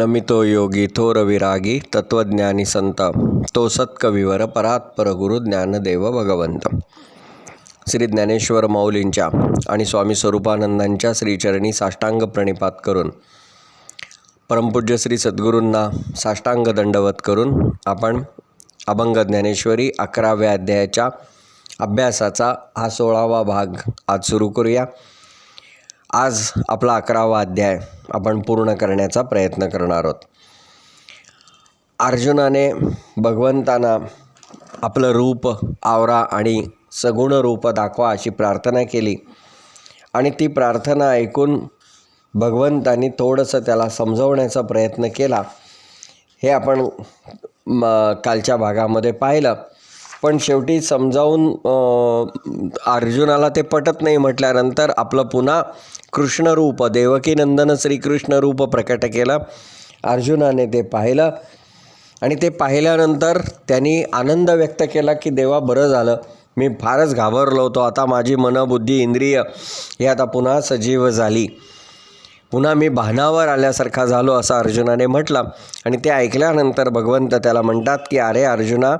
नमितो योगी थोर विरागी तत्वज्ञानी संत. तो सत्कविवर परात्पर गुरु ज्ञानदेव भगवंत. श्री ज्ञानेश्वर माऊलींच्या आणि स्वामी स्वरूपानंदांच्या श्रीचरणी साष्टांग प्रणिपात करून परमपूज्य श्री सद्गुरूंना साष्टांग दंडवत करून आपण अभंग ज्ञानेश्वरी अकराव्या अध्यायाच्या अभ्यासाचा हा सोळावा भाग आज सुरू करूया. आज आपला अकरावा अध्याय आपण पूर्ण करण्याचा प्रयत्न करणार आहोत. अर्जुनाने भगवंतांना आपलं रूप आवरा आणि सगुण रूप दाखवा अशी प्रार्थना केली. आणि ती प्रार्थना ऐकून भगवंतांनी थोडंसं त्याला समजवण्याचा प्रयत्न केला. हे आपण म कालच्या भागामध्ये पाहिलं. पण शेवटी समजावून अर्जुनाला ते पटत नाही म्हटल्यानंतर आपलं पुन्हा कृष्णरूप देवकीनंदन श्रीकृष्ण रूप प्रकट केलं. अर्जुनाने ते पाहिलं आणि ते पाहिल्यानंतर त्यांनी आनंद व्यक्त केला की देवा बरं झालं. मी फारच घाबरलो होतो. आता माझी मन बुद्धी इंद्रिय हे आता पुन्हा सजीव झाली. पुन्हा मी भानावर आल्यासारखा झालो असं अर्जुनाने म्हटलं. आणि ते ऐकल्यानंतर भगवंत त्याला म्हणतात की अरे अर्जुना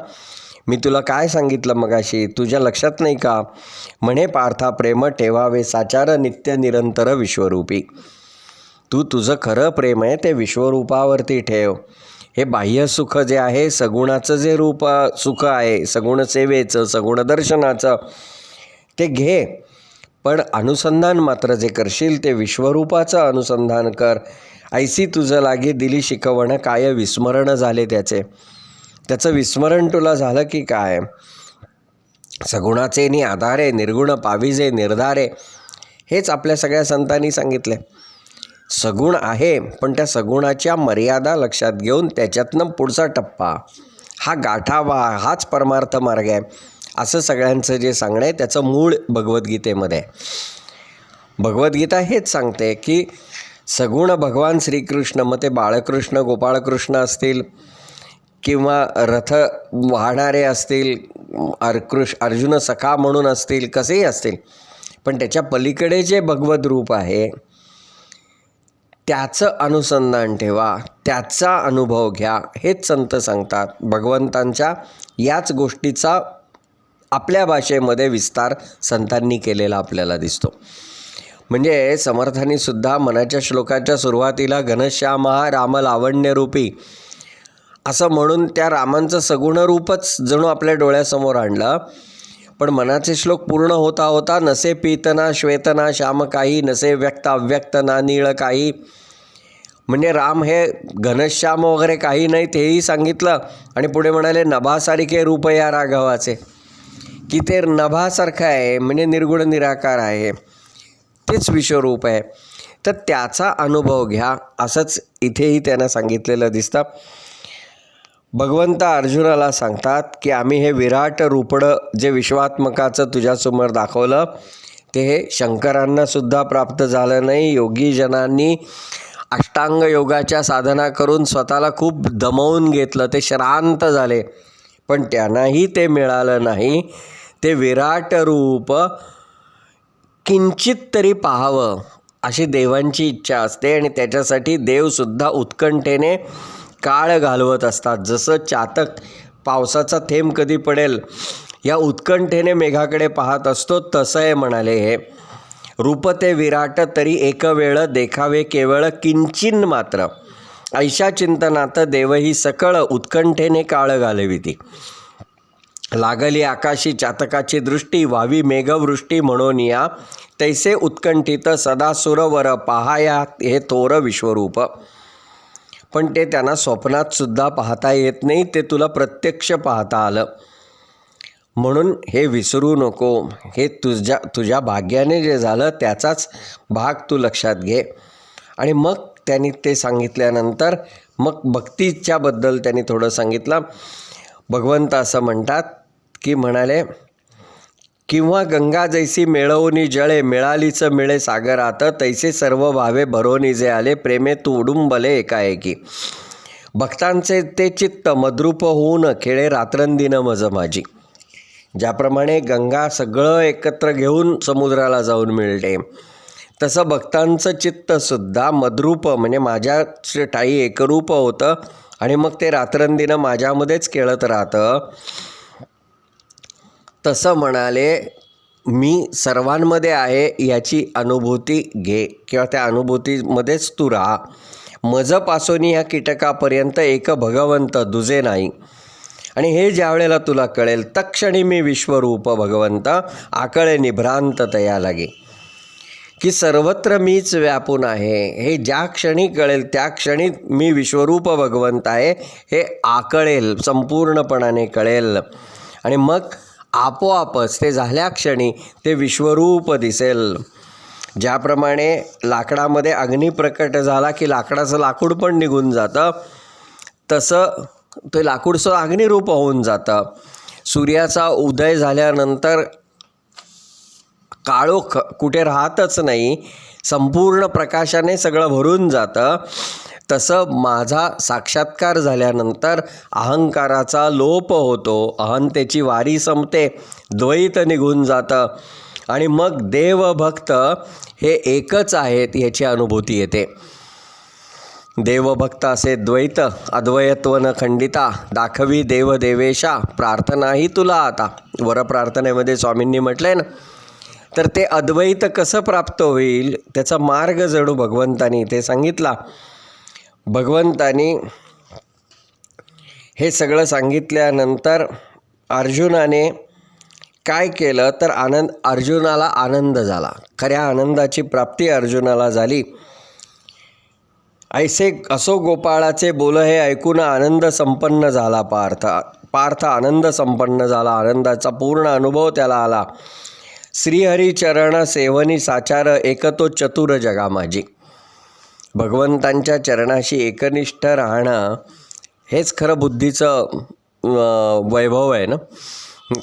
मी तुला काय सांगितलं मगाशी? तुझ्या लक्षात नाही का? म्हणे पार्था प्रेम ठेवावे साचार नित्य निरंतर विश्वरूपी. तू तुझं खरं प्रेम आहे ते विश्वरूपावरती ठेव. हे बाह्य सुख जे आहे सगुणाचं जे रूप सुख आहे सगुण सेवेचं सगुण दर्शनाचं ते घे. पण अनुसंधान मात्र जे करशील ते विश्वरूपाचं अनुसंधान कर. ऐसी तुझं लागे दिली शिकवणं काय विस्मरण झाले त्याचे. त्याचं विस्मरण तुला झालं की काय? सगुणाचे नि आधारे निर्गुण पाविजे निर्धारे हेच आपल्या सगळ्या संतांनी सांगितले. सगुण आहे पण त्या सगुणाच्या मर्यादा लक्षात घेऊन त्याच्यातनं पुढचा टप्पा. हा गाठावा हाच परमार्थ मार्ग आहे. असं सगळ्यांचं जे सांगणं आहे त्याचं मूळ भगवद्गीतेमध्ये. आहे भगवद्गीता हेच सांगते की सगुण भगवान श्रीकृष्ण मग ते बाळकृष्ण गोपाळकृष्ण असतील किंवा रथ वाहणारे असतील अर्कृष अर्जुन सखा म्हणून असतील कसेही असतील पण त्याच्या पलीकडे जे भगवत रूप आहे त्याचं अनुसंधान ठेवा त्याचा अनुभव घ्या हेच संत सांगतात. भगवंतांच्या याच गोष्टीचा आपल्या भाषेमध्ये विस्तार संतांनी केलेला आपल्याला दिसतो. म्हणजे समर्थांनी सुद्धा मनाच्या श्लोकाच्या सुरुवातीला घनश्यामहा राम लावण्यरूपी असं म्हणून त्या रामांचं सगुण रूपच जणू आपल्या डोळ्यासमोर आणलं. पण मनाचे श्लोक पूर्ण होता होता नसे पीतना श्वेतना श्याम काही नसे व्यक्त अव्यक्त ना नीळ काही. म्हणजे राम हे घनश्याम वगैरे काही नाही तेही सांगितलं. आणि पुढे म्हणाले नभासारखे रूप या राघवाचे. की ते नभासारखं आहे म्हणजे निर्गुण निराकार आहे. तेच विश्वरूप आहे. तर त्याचा अनुभव घ्या असंच इथेही त्यांना सांगितलेलं दिसतं. भगवंत अर्जुनाला सांगतात की आम्ही हे विराट रूपडं जे विश्वात्मकाचं तुझ्यासमोर दाखवलं ते हे शंकरांनासुद्धा प्राप्त झालं नाही. योगीजनांनी अष्टांग योगाच्या साधना करून स्वतःला खूप दमवून घेतलं ते श्रांत झाले. पण त्यांनाही ते मिळालं नाही. ते विराट रूप किंचित तरी पाहावं अशी देवांची इच्छा असते आणि त्याच्यासाठी देवसुद्धा उत्कंठेने काळ घालवत असतात. जसं चातक पावसाचा थेंब कधी पडेल या उत्कंठेने मेघाकडे पाहत असतो तसं आहे म्हणाले हे. रूप ते विराट तरी एक वेळ देखावे केवळ किंचिन मात्र. ऐशा चिंतनात देवही सकळ उत्कंठेने काळ घालविती. लागली आकाशी चातकाची दृष्टी व्हावी मेघवृष्टी म्हणून या. तैसे उत्कंठित सदा सुरवर पहाया हे थोर विश्वरूप. पण ते त्यांना स्वप्नातसुद्धा पाहता येत नाही ते तुला प्रत्यक्ष पाहता आलं. म्हणून हे विसरू नको. हे तुझ्या तुझ्या भाग्याने जे झालं त्याचाच भाग तू लक्षात घे. आणि मग त्यांनी ते सांगितल्यानंतर मग भक्तीच्याबद्दल त्यांनी थोडं सांगितलं. भगवंत असं म्हणतात की म्हणाले किंवा गंगा जैसी मिळवणी जळे मिळालीच मिळे सागरात तैसे सर्व भावे भरोनी जे आले प्रेमे तू उडुंबले एकाएकी. भक्तांचे ते चित्त मद्रूप होऊन खेळे रात्रंदिन मज माझी ज्याप्रमाणे गंगा सगळं एकत्र घेऊन समुद्राला जाऊन मिळते तसं भक्तांचं चित्तसुद्धा मद्रूप म्हणजे माझ्या ठाई एकरूप होतं आणि मग ते रात्रंदिनं माझ्यामध्येच खेळत राहतं. तसं म्हणाले मी सर्वांमध्ये आहे याची अनुभूती घे किंवा त्या अनुभूतीमध्येच तू राहा. मजपासून या कीटकापर्यंत एक भगवंत दुजे नाही. आणि हे ज्या वेळेला तुला कळेल तक्षणी मी विश्वरूप भगवंत आकळे निभ्रांत तया लागे की सर्वत्र मीच व्यापून आहे हे ज्या क्षणी कळेल त्या क्षणी मी विश्वरूप भगवंत आहे हे आकळेल संपूर्णपणाने कळेल. आणि मग आपोआपच ते झाल्या क्षणी ते विश्वरूप दिसेल. ज्याप्रमाणे लाकडामध्ये अग्नी प्रकट झाला की लाकडाचं लाकूड पण निघून जातं तसं ते लाकूडचं अग्निरूप होऊन जातं. सूर्याचा उदय झाल्यानंतर काळोख कुठे राहतच नाही संपूर्ण प्रकाशाने सगळं भरून जातं. तसं माझा साक्षात्कार झाल्यानंतर अहंकाराचा लोप होतो. अहंतेची वारी संपते. द्वैत निघून जातं. आणि मग देवभक्त हे एकच आहेत याची अनुभूती येते. देवभक्त असे द्वैत अद्वयत्व न खंडिता दाखवी देवदेवेशा प्रार्थनाही तुला आता. वरप्रार्थनेमध्ये स्वामींनी म्हटलंय ना तर ते अद्वैत कसं प्राप्त होईल? त्याचा मार्ग जणू भगवंतानी ते सांगितला. भगवंतानी हे सगळं सांगितल्यानंतर अर्जुनाने काय केलं? तर आनंद अर्जुनाला आनंद झाला. खऱ्या आनंदाची प्राप्ती अर्जुनाला झाली. ऐसे असो गोपाळाचे बोल हे ऐकून आनंद संपन्न झाला पार्थ. पार्थ आनंद संपन्न झाला. आनंदाचा पूर्ण अनुभव त्याला आला. श्रीहरिचरण सेवनी साचार एकतो चतुर जगा माझी. भगवंतांच्या चरणाशी एकनिष्ठ राहणं हेच खरं बुद्धीचं वैभव आहे ना?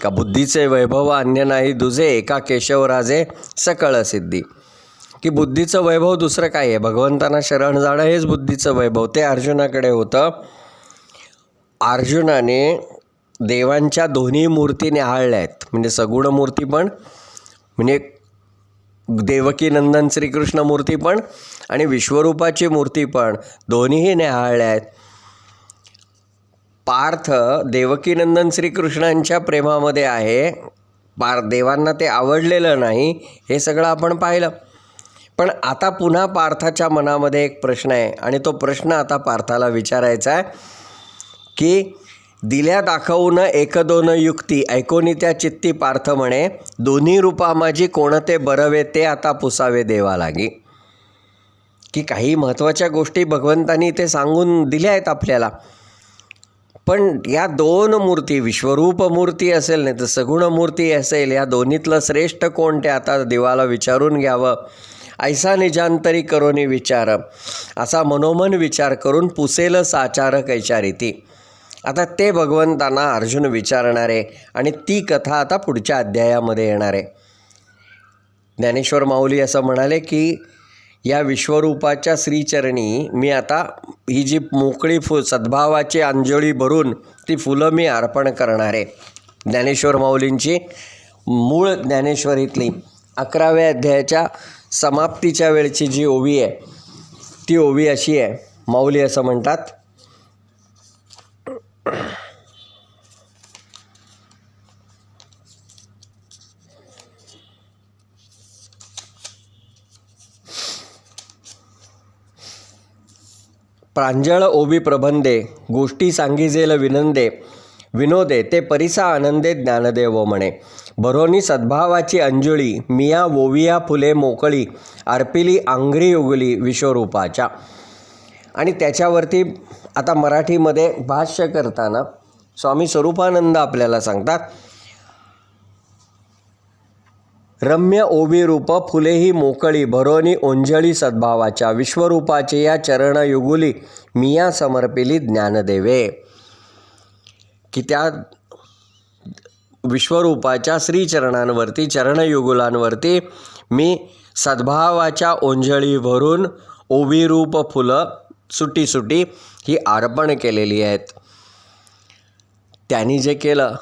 का बुद्धीचे वैभव अन्य नाही दुजे एका केशवराजे सकळ सिद्धी. की बुद्धीचं वैभव दुसरं काय आहे? भगवंतांना शरण जाणं हेच बुद्धीचं वैभव. ते अर्जुनाकडे होतं. अर्जुनाने देवांच्या दोन्ही मूर्ती न्याहाळल्या आहेत. म्हणजे सगुण मूर्ती पण म्हणजे देवकी नंदन श्रीकृष्ण मूर्ती पण आणि विश्वरूपाची मूर्ती पण. दोन्हीही न्याहाळल्या आहेत. पार्थ देवकीनंदन श्रीकृष्णांच्या प्रेमामध्ये आहे. पार देवांना ते आवडलेलं नाही हे सगळं आपण पाहिलं. पण आता पुन्हा पार्थाच्या मनामध्ये एक प्रश्न आहे आणि तो प्रश्न आता पार्थाला विचारायचा आहे की दिल्या दाखवून एक दोन युक्ती. ऐकोनी त्या चित्ती पार्थ म्हणे दोन्ही रूपा माझी कोणते बरवे ते आता पुसावे देवा लागी की काही महत्त्वाच्या गोष्टी भगवंतांनी ते सांगून दिल्या आहेत आपल्याला. पण या दोन मूर्ती विश्वरूप मूर्ती असेल नाही तर सगुण मूर्ती असेल या दोन्हीतलं श्रेष्ठ कोण ते आता देवाला विचारून घ्यावं. ऐसा निजांतरी करोनी विचार. असा मनोमन विचार करून पुसेल साचार कैच्या आता ते भगवंतांना अर्जुन विचारणार आहे आणि ती कथा आता पुढच्या अध्यायामध्ये येणार. आहे ज्ञानेश्वर माऊली असं म्हणाले की या विश्वरूपाच्या श्रीचरणी मी आता ही जी मोकळी फु सद्भावाची अंजळी भरून ती फुलं मी अर्पण करणार. आहे ज्ञानेश्वर माऊलींची मूळ ज्ञानेश्वरीतली अकराव्या अध्यायाच्या समाप्तीच्या वेळची जी ओवी आहे ती ओवी अशी आहे माऊली असं म्हणतात प्रांजळ ओबी प्रबंधे गोष्टी सांगिजेल विनंदे विनोदे ते परिसा आनंदे ज्ञानदेव म्हणे. भरोनी सद्भावाची अंजुळी मिया वोविया फुले मोकळी अर्पिली आंगरी उगली विश्वरूपाच्या. आणि त्याच्यावरती आता मराठीमध्ये भाष्य करताना स्वामी स्वरूपानंद आपल्याला सांगतात रम्य ओबी रूप फुलेही मोकळी भरोनी ओंजळी सद्भावाच्या विश्वरूपाचे या चरण युगुली मिया समर्पिली ज्ञानदेवे. की त्या विश्वरूपाच्या श्रीचरणांवरती चरणयुगुलांवरती मी सद्भावाच्या ओंजळी भरून ओवीरूप फुलं सुटी सुटी ही अर्पण केलेली आहेत. त्यांनी जे केलं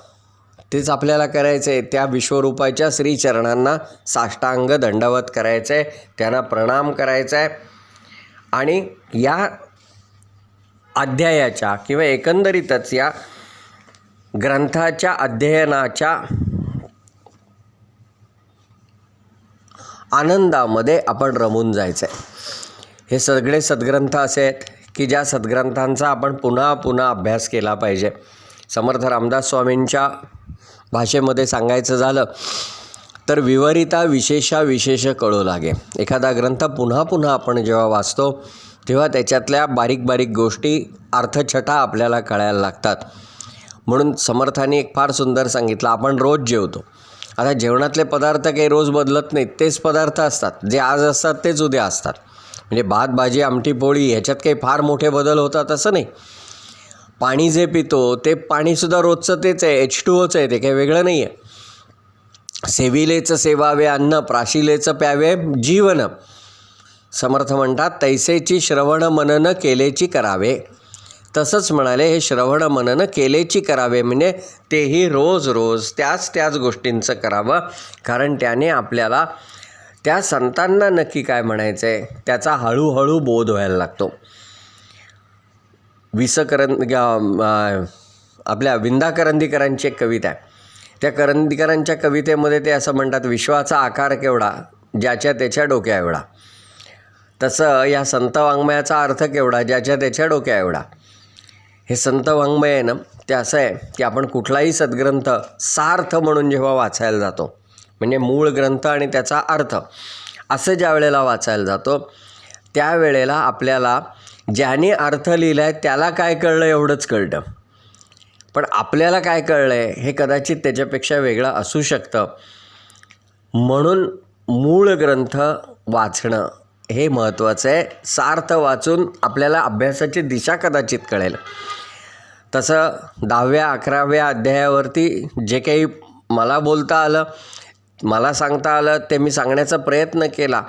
तेच आपल्याला करायचं आहे त्या विश्वरूपाच्या श्रीचरणांना साष्टांग दंडवत करायचं आहे त्यांना प्रणाम करायचा आहे आणि या अध्यायाच्या किंवा एकंदरीतच या ग्रंथाच्या अध्ययनाच्या आनंदामध्ये आपण रमून जायचं आहे हे सगळे सद्ग्रंथ असे आहेत की ज्या सद्ग्रंथांचा आपण पुन्हा पुन्हा अभ्यास केला पाहिजे. समर्थ रामदास स्वामींच्या भाषेमध्ये सांगायचं झालं तर विवरिता विशेषा विशेष कळू लागे. एखादा ग्रंथ पुन्हा पुन्हा आपण जेव्हा वाचतो तेव्हा त्याच्यातल्या बारीक बारीक गोष्टी अर्थछटा आपल्याला कळायला लागतात. म्हणून समर्थाने एक फार सुंदर सांगितलं आपण रोज जेवतो. आता जेवणातले पदार्थ काही रोज बदलत नाहीत तेच पदार्थ असतात. जे आज असतात तेच उद्या असतात. म्हणजे भात भाजी आमटी पोळी ह्याच्यात काही फार मोठे बदल होतात असं नाही. पाणी जे पितो ते पाणीसुद्धा रोजचं तेच आहे एच टू ओचं आहे ते काही वेगळं नाही आहे सेविलेचं सेवावे अन्न प्राशिलेचं प्यावे जीवन. समर्थ म्हणतात तैसेची श्रवण मनन केलेची करावे. तसंच म्हणाले हे श्रवण मनन केलेची करावे म्हणजे तेही रोज रोज त्याच त्याच गोष्टींचं करावं कारण त्याने आपल्याला त्या संतांना नक्की काय म्हणायचं आहे त्याचा हळूहळू बोध व्हायला लागतो. विसकरं ग- आपल्या विंदा करंदीकरांची एक कविता आहे. त्या करंदीकरांच्या कवितेमध्ये ते असं म्हणतात विश्वाचा आकार केवढा ज्याच्या त्याच्या डोक्या एवढा. तसं या संत वाङ्मयाचा अर्थ केवढा ज्याच्या त्याच्या डोक्या एवढा. हे संत वाङ्मय आहे ना ते असं आहे की आपण कुठलाही सद्ग्रंथ सार्थ म्हणून जेव्हा वाचायला जातो म्हणजे मूळ ग्रंथ आणि त्याचा अर्थ. असं ज्या वेळेला वाचायला जातो त्यावेळेला आपल्याला ज्याने अर्थ लिहिला आहे त्याला काय कळलं एवढंच कळतं. पण आपल्याला काय कळलं आहे हे कदाचित त्याच्यापेक्षा वेगळं असू शकतं. म्हणून मूळ ग्रंथ वाचणं हे महत्त्वाचं आहे. सार्थ वाचून आपल्याला अभ्यासाची दिशा कदाचित कळेल. तसं दहाव्या अकराव्या अध्यायावरती जे काही मला बोलता आलं मला सांगता आलं ते मी सांगण्याचा प्रयत्न केला.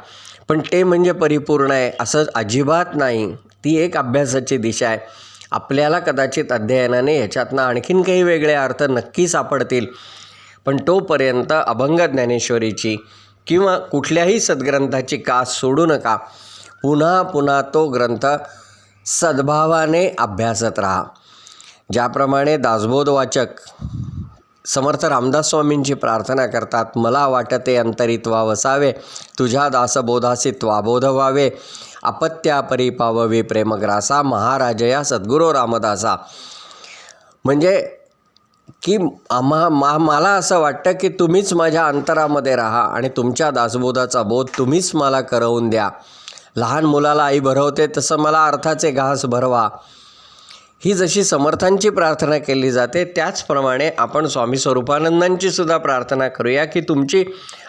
पण ते म्हणजे परिपूर्ण आहे असं अजिबात नाही. ती एक अभ्यासाची दिशा आहे. आपल्याला कदाचित अध्ययनाने ह्याच्यातनं आणखीन काही वेगळे अर्थ नक्की सापडतील. पण तोपर्यंत अभंग ज्ञानेश्वरीची किंवा कुठल्याही सद्ग्रंथाची कास सोडू नका. पुन्हा पुन्हा तो ग्रंथ सद्भावाने अभ्यासत राहा. ज्याप्रमाणे दासबोध वाचक समर्थ रामदास स्वामींची प्रार्थना करतात मला वाटते अंतरित्वा वसावे तुझ्या दासबोधासी त्वाबोध व्हावे. अपत्या परिपाववी प्रेमग्रासा महाराजया सद्गुरो रामदासा. म्हणजे की आम्हा मा मला असं वाटतं की तुम्हीच माझ्या अंतरामध्ये राहा आणि तुमच्या दासबोधाचा बोध तुम्हीच मला करवून द्या. लहान मुलाला आई भरवते तसं मला अर्थाचे घास भरवा. ही जशी समर्थांची प्रार्थना केली जाते त्याचप्रमाणे आपण स्वामी स्वरूपानंदांची सुद्धा प्रार्थना करूया की तुमची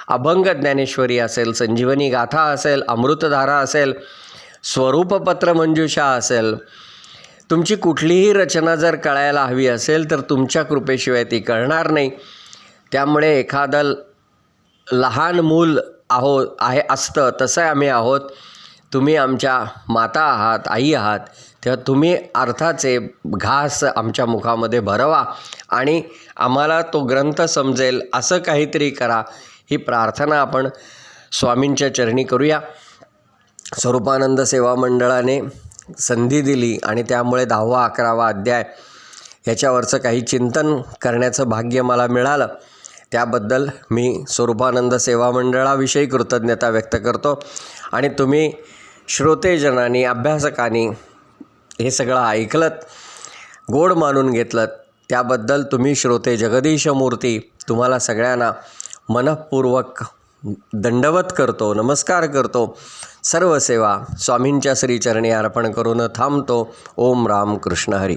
अभंग ज्ञानेश्वरी असेल संजीवनी गाथा असेल अमृतधारा असेल स्वरूपपत्र मंजुषा असेल तुमची कुठलीही रचना जर कळायला हवी असेल तर तुमच्या कृपेशिवाय ती कळणार नाही. त्यामुळे एखादं लहान मूल आहो आहे असतं तसं आम्ही आहोत. तुम्ही आमच्या माता आहात आई आहात तेव्हा तुम्ही अर्थाचे घास आमच्या मुखामध्ये भरवा आणि आम्हाला तो ग्रंथ समजेल. असं काहीतरी करा. ही प्रार्थना आपण स्वामींच्या चरणी करूया. स्वरूपानंद सेवा मंडळाने संधी दिली आणि त्यामुळे दहावा अकरावा अध्याय याच्यावरचं काही चिंतन करण्याचं भाग्य मला मिळालं. त्याबद्दल मी स्वरूपानंद सेवा मंडळाविषयी कृतज्ञता व्यक्त करतो. आणि तुम्ही श्रोतेजनांनी अभ्यासकांनी हे सगळं ऐकलत गोड मानून घेतलं त्याबद्दल तुम्ही श्रोते जगदीश मूर्ती तुम्हाला सगळ्यांना मनःपूर्वक दंडवत करतो नमस्कार करतो. सर्व सेवा स्वामींच्या श्रीचरणी अर्पण करून थांबतो. ओम राम कृष्ण हरी.